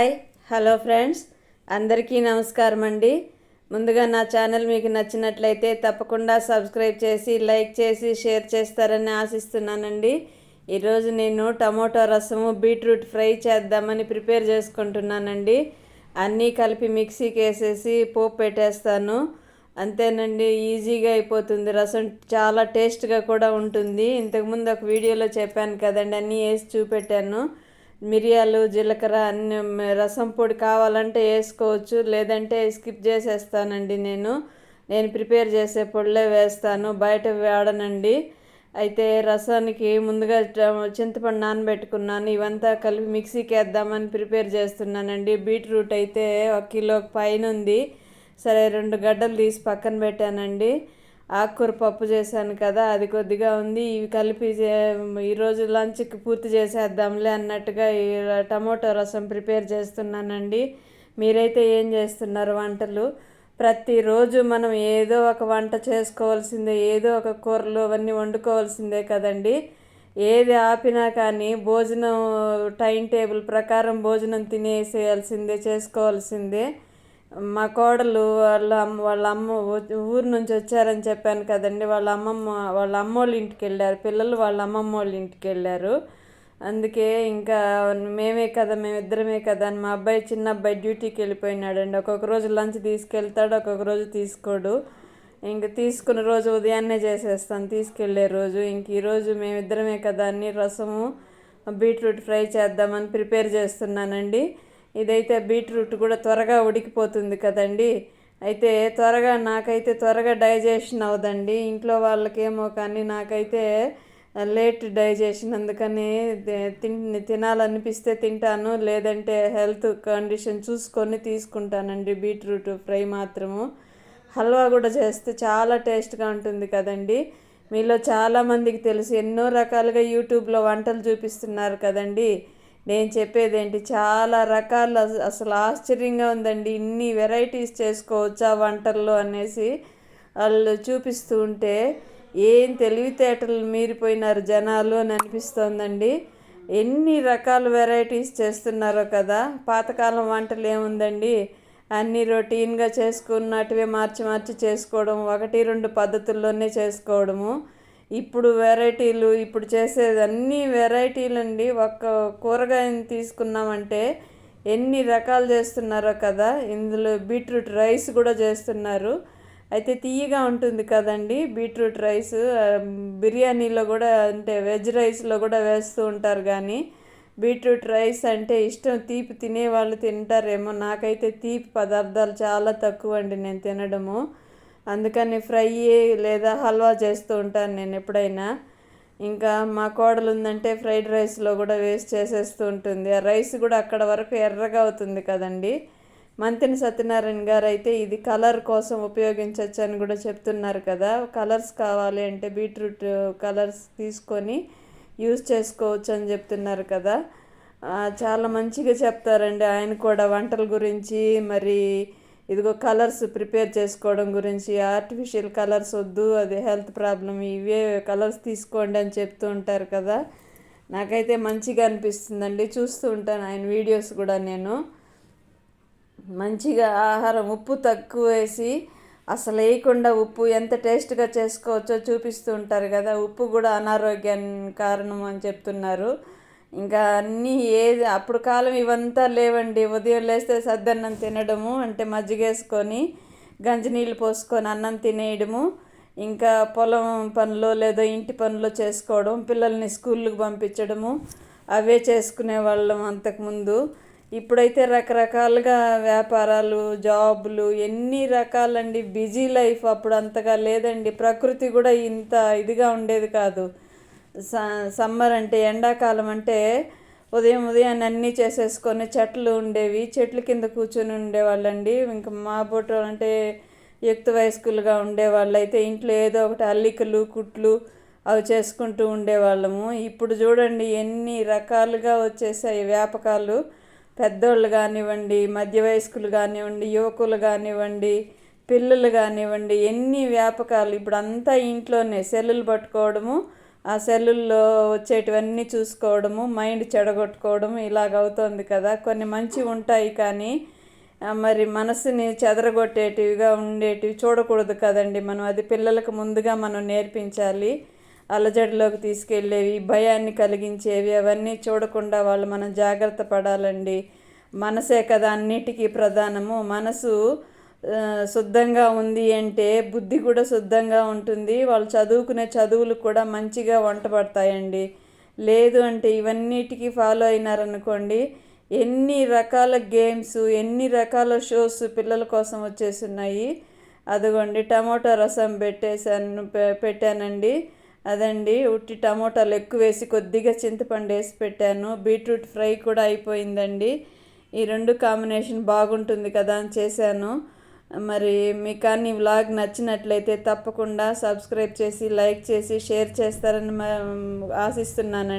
Hi hello friends. అందరికీ నమస్కారం అండి. ముందుగా నా ఛానల్ మీకు నచ్చినట్లయితే తప్పకుండా సబ్స్క్రైబ్ చేసి లైక్ చేసి షేర్ చేస్తారని ఆశిస్తున్నానండి. ఈరోజు నేను టమోటో రసము బీట్రూట్ ఫ్రై చేద్దామని ప్రిపేర్ చేసుకుంటున్నానండి. అన్నీ కలిపి మిక్సీకి వేసేసి పోపు పెట్టేస్తాను. అంతేనండి ఈజీగా అయిపోతుంది. రసం చాలా టేస్ట్గా కూడా ఉంటుంది. ఇంతకుముందు ఒక వీడియోలో చెప్పాను కదండి అన్నీ వేసి చూపెట్టాను. మిరియాలు జీలకర్ర అన్ని రసం పొడి కావాలంటే వేసుకోవచ్చు. లేదంటే స్కిప్ చేసేస్తానండి నేను. నేను ప్రిపేర్ చేసే పొడిలే వేస్తాను. బయట వాడనండి. అయితే రసానికి ముందుగా చింతపండు నానబెట్టుకున్నాను. ఇవంతా కలిపి మిక్సీకి వేద్దామని ప్రిపేర్ చేస్తున్నానండి. బీట్రూట్ అయితే ఒక కిలో పైన ఉంది సరే రెండు గడ్డలు తీసి పక్కన పెట్టానండి. ఆకుకూర పప్పు చేశాను కదా అది కొద్దిగా ఉంది. ఇవి కలిపి ఈరోజు లంచ్కి పూర్తి చేసేద్దాంలే అన్నట్టుగా ఈ టమోటో రసం ప్రిపేర్ చేస్తున్నానండి. మీరైతే ఏం చేస్తున్నారు వంటలు? ప్రతిరోజు మనం ఏదో ఒక వంట చేసుకోవాల్సిందే ఏదో ఒక కూరలు అవన్నీ వండుకోవాల్సిందే కదండి. ఏది ఆపినా కానీ భోజనం టైం టేబుల్ ప్రకారం భోజనం తినేసేయాల్సిందే చేసుకోవాల్సిందే. మా కోడలు వాళ్ళ అమ్మ వాళ్ళ అమ్మ ఊరు నుంచి వచ్చారని చెప్పాను కదండి. వాళ్ళ అమ్మమ్మ వాళ్ళ అమ్మోళ్ళ ఇంటికి వెళ్ళారు. పిల్లలు వాళ్ళ అమ్మమ్మ వాళ్ళ ఇంటికి వెళ్ళారు. అందుకే ఇంకా మేమే కదా మేమిద్దరమే కదా అని మా అబ్బాయి చిన్న అబ్బాయి డ్యూటీకి వెళ్ళిపోయినాడండి. ఒక్కొక్క రోజు లంచ్ తీసుకెళ్తాడు ఒక్కొక్క రోజు తీసుకోడు. ఇంక తీసుకున్న రోజు ఉదయాన్నే చేసేస్తాను తీసుకెళ్ళే రోజు. ఇంక ఈరోజు మేమిద్దరమే కదా అని రసము బీట్రూట్ ఫ్రై చేద్దామని ప్రిపేర్ చేస్తున్నానండి. ఇదైతే బీట్రూట్ కూడా త్వరగా ఉడికిపోతుంది కదండి. అయితే త్వరగా నాకైతే త్వరగా డైజెషన్ అవ్వదండి ఇంట్లో వాళ్ళకేమో కానీ నాకైతే లేట్ డైజెషన్ అందుకని తి- తినాలనిపిస్తే తింటాను. లేదంటే హెల్త్ కండిషన్ చూసుకొని తీసుకుంటానండి బీట్రూట్ ఫ్రై మాత్రము. హల్వా కూడా చేస్తే చాలా టేస్ట్గా ఉంటుంది కదండి. మీలో చాలామందికి తెలుసు ఎన్నో రకాలుగా యూట్యూబ్లో వంటలు చూపిస్తున్నారు కదండి. నేను చెప్పేది ఏంటి చాలా రకాల అసలు ఆశ్చర్యంగా ఉందండి. ఇన్ని వెరైటీస్ చేసుకోవచ్చా వంటల్లో అనేసి వాళ్ళు చూపిస్తూ ఉంటే ఏం తెలివితేటలు మీరిపోయినారు జనాలు అని అనిపిస్తోందండి. ఎన్ని రకాల వెరైటీస్ చేస్తున్నారో కదా. పాతకాలం వంటలు ఏముందండి? అన్నీ రొటీన్గా చేసుకున్నట్టువే మార్చి మార్చి చేసుకోవడం ఒకటి రెండు పద్ధతుల్లోనే చేసుకోవడము. ఇప్పుడు వెరైటీలు ఇప్పుడు చేసేది అన్ని వెరైటీలండి. ఒక్క కూరగాయని తీసుకున్నామంటే ఎన్ని రకాలు చేస్తున్నారో కదా. ఇందులో బీట్రూట్ రైస్ కూడా చేస్తున్నారు. అయితే తీయగా ఉంటుంది కదండి బీట్రూట్ రైస్. బిర్యానీలో కూడా అంటే వెజ్ రైస్లో కూడా వేస్తూ ఉంటారు కానీ బీట్రూట్ రైస్ అంటే ఇష్టం. తీపి తినే వాళ్ళు తింటారేమో. నాకైతే తీపి పదార్థాలు చాలా తక్కువ అండి నేను తినడము. అందుకని ఫ్రై లేదా హల్వా చేస్తూ ఉంటాను నేను ఎప్పుడైనా. ఇంకా మా కోడలు ఉందంటే ఫ్రైడ్ రైస్లో కూడా వేస్ట్ చేసేస్తూ ఉంటుంది. ఆ రైస్ కూడా అక్కడ వరకు ఎర్రగా అవుతుంది కదండి. మంతిని సత్యనారాయణ గారు అయితే ఇది కలర్ కోసం ఉపయోగించవచ్చు అని కూడా చెప్తున్నారు కదా. కలర్స్ కావాలి అంటే బీట్రూట్ కలర్స్ తీసుకొని యూజ్ చేసుకోవచ్చు అని చెప్తున్నారు కదా. చాలా మంచిగా చెప్తారండి. ఆయన కూడా వంటల గురించి మరి ఇదిగో కలర్స్ ప్రిపేర్ చేసుకోవడం గురించి ఆర్టిఫిషియల్ కలర్స్ వద్దు అది హెల్త్ ప్రాబ్లం ఇవే కలర్స్ తీసుకోండి అని చెప్తూ ఉంటారు కదా. నాకైతే మంచిగా అనిపిస్తుందండి. చూస్తూ ఉంటాను ఆయన వీడియోస్ కూడా నేను. మంచిగా ఆహారం ఉప్పు తక్కువ వేసి అసలు వేయకుండా ఉప్పు ఎంత టేస్ట్గా చేసుకోవచ్చో చూపిస్తూ ఉంటారు కదా. ఉప్పు కూడా అనారోగ్యానికి కారణం అని చెప్తున్నారు. ఇంకా అన్నీ ఏది అప్పుడు కాలం ఇవంతా లేవండి. ఉదయం లేస్తే సద్దన్నం తినడము అంటే మజ్జిగ వేసుకొని గంజినీళ్ళు పోసుకొని అన్నం తినేయడము ఇంకా పొలం పనులు లేదా ఇంటి పనులు చేసుకోవడం పిల్లల్ని స్కూళ్ళకి పంపించడము అవే చేసుకునే వాళ్ళం అంతకుముందు. ఇప్పుడైతే రకరకాలుగా వ్యాపారాలు జాబులు ఎన్ని రకాలండి. బిజీ లైఫ్ అప్పుడు అంతగా లేదండి. ప్రకృతి కూడా ఇంత ఇదిగా ఉండేది కాదు. సమ్మర్ అంటే ఎండాకాలం అంటే ఉదయం ఉదయాన్ని అన్నీ చేసేసుకొని చెట్లు ఉండేవి. చెట్ల కింద కూర్చొని ఉండేవాళ్ళండి. ఇంకా మా బోట అంటే యుక్త వయస్కులుగా ఉండేవాళ్ళు అయితే ఇంట్లో ఏదో ఒకటి అల్లికలు కుట్లు అవి చేసుకుంటూ ఉండేవాళ్ళము. ఇప్పుడు చూడండి ఎన్ని రకాలుగా వచ్చేసాయి వ్యాపకాలు. పెద్దోళ్ళు కానివ్వండి మధ్య వయస్కులు కానివ్వండి యువకులు కానివ్వండి పిల్లలు కానివ్వండి ఎన్ని వ్యాపకాలు. ఇప్పుడు అంతా ఇంట్లోనే సెల్లులు పట్టుకోవడము ఆ సెల్లుల్లో వచ్చేటివన్నీ చూసుకోవడము మైండ్ చెడగొట్టుకోవడం ఇలాగ అవుతోంది కదా. కొన్ని మంచి ఉంటాయి కానీ మరి మనసుని చెదరగొట్టేటివిగా ఉండేటివి చూడకూడదు కదండి మనం. అది పిల్లలకు ముందుగా మనం నేర్పించాలి. అలజడిలోకి తీసుకెళ్ళేవి భయాన్ని కలిగించేవి అవన్నీ చూడకుండా వాళ్ళు మనం జాగ్రత్త పడాలండి. మనసే కదా అన్నిటికీ ప్రధానము. మనసు శుద్ధంగా ఉంది అంటే బుద్ధి కూడా శుద్ధంగా ఉంటుంది. వాళ్ళు చదువుకునే చదువులు కూడా మంచిగా వంట పడతాయండి. లేదు అంటే ఇవన్నిటికీ ఫాలో అయినారనుకోండి ఎన్ని రకాల గేమ్స్ ఎన్ని రకాల షోస్ పిల్లల కోసం వచ్చేస్తున్నాయి అదిగోండి టమోటా రసం పెట్టేసాను పెట్టానండి. అదండి ఉట్టి టమోటాలు ఎక్కువ వేసి కొద్దిగా చింతపండు వేసి పెట్టాను. బీట్రూట్ ఫ్రై కూడా అయిపోయిందండి. ఈ రెండు కాంబినేషన్ బాగుంటుంది కదా అని చేశాను. మరి మీకు కానీ వ్లాగ్ నచ్చినట్లయితే తప్పకుండా సబ్స్క్రైబ్ చేసి లైక్ చేసి షేర్ చేస్తారని ఆశిస్తున్నానండి.